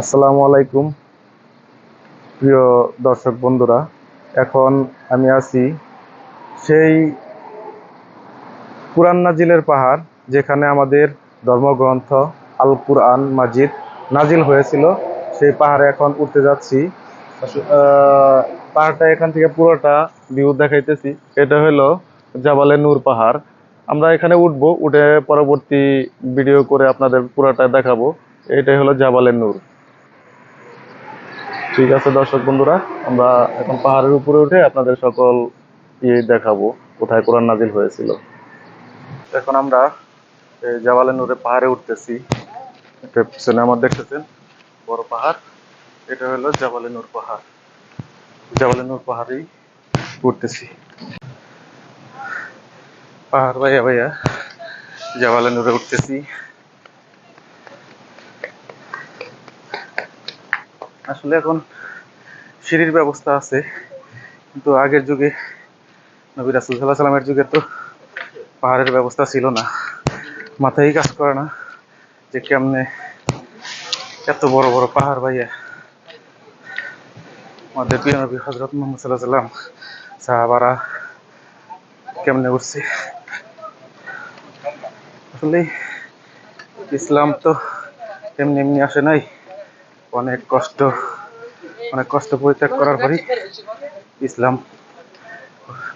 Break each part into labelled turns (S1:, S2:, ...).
S1: আসসালামু আলাইকুম, প্রিয় দর্শক বন্ধুরা। এখন আমি আছি সেই কুরআন নাজিলের পাহাড়, যেখানে আমাদের ধর্মগ্রন্থ আল কুরআন মাজিদ নাজিল হয়েছিল। সেই পাহাড়ে এখন উঠতে যাচ্ছি। পাহাড়টা এখান থেকে পুরোটা ভিউ দেখাইতেছি। এটা হলো জাবালে নূর পাহাড়। আমরা এখানে উঠবো, উঠে পরবর্তী ভিডিও করে আপনাদের পুরোটা দেখাবো। এটাই হলো জাবালে নূর। ঠিক আছে, দর্শক বন্ধুরা, আমরা এখন পাহাড়ের উপরে উঠে আপনাদের সকল ইয়ে দেখাবো, কোথায় কোরআন নাজিল হয়েছিল। এখন আমরা জাবালে নূরে পাহাড়ে উঠতেছি। এটা পিছনে আমার দেখতেছেন, বড় পাহাড়। এটা হলো জাবালে নূর পাহাড়। জাবালে নূর পাহাড়েই উঠতেছি। পাহাড় ভাইয়া ভাইয়া, জাবালে নূরে উঠতেছি। আসলে এখন সিঁড়ির ব্যবস্থা আছে, কিন্তু আগের যুগে নবী রাসুল সাল্লাহ সাল্লামের যুগে তো পাহাড়ের ব্যবস্থা ছিল না, মাথায় কাজ করে না যে কেমনে এত বড় বড় পাহাড় ভাইয়া। আমাদের প্রিয় নবী হজরত মোহাম্মদ সাল্লাহ সাল্লাম সাহাবারা কেমনে উঠছে? আসলে ইসলাম তো এমনি এমনি আসে নাই। অনেক কষ্ট অনেক কষ্ট পরিত্যাগ করার পরই ইসলাম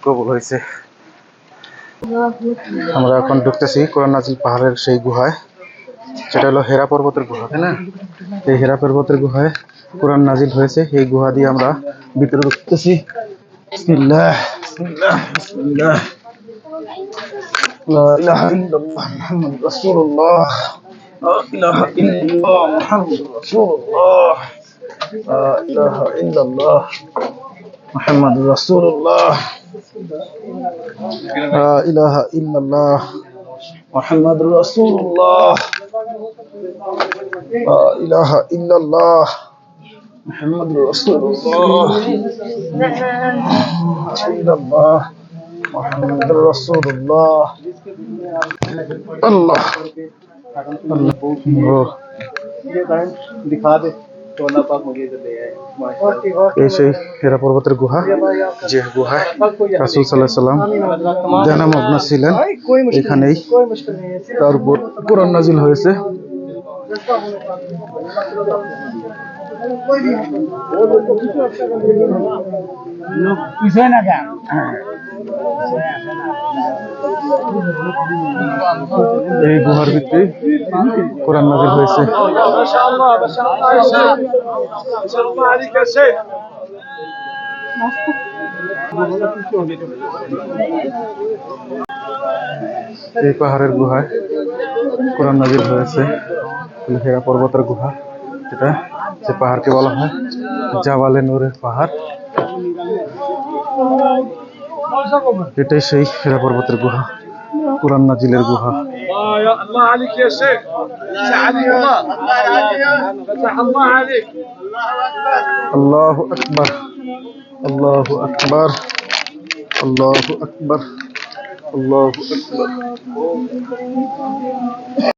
S1: কবুল হয়েছে। আমরা এখন ঢুকতেছি কোরআন পাহাড়ের সেই গুহায়, সেটা হলো হেরা পর্বতের গুহা, তাই না? এই হেরা পর্বতের গুহায় কোরআন নাজিল হয়েছে, এই গুহা দিয়ে আমরা ভিতরে ঢুকতেছি। বিসমিল্লাহ। لا إله إلا الله محمد رسول الله لا إله إلا الله محمد رسول الله لا إله إلا الله محمد رسول الله لا إله إلا الله محمد رسول الله إلا الله محمد رسول الله الله এই সেই হেরা পর্বতের গুহা যে গুহায় রাসুল সাল্লাহ সাল্লাম
S2: জানাম আপনার ছিলেন
S1: তার উপর কোরআন হয়েছে।
S2: হ্যাঁ।
S1: এই গুহার ভিত্তি কোরআন নাজিল হয়েছে। এই পাহাড়ের গুহায় কোরআন নাজিল হয়েছে। হেরা পর্বতের গুহা যেটা, যে পাহাড়কে বলা হয় জাওয়ালে নূরের পাহাড়। এটাই সেই হেরা পর্বতের গুহা কোরআন নাজিলের গুহা। আল্লাহ আকবর আল্লাহ আকবর আল্লাহ আল্লাহ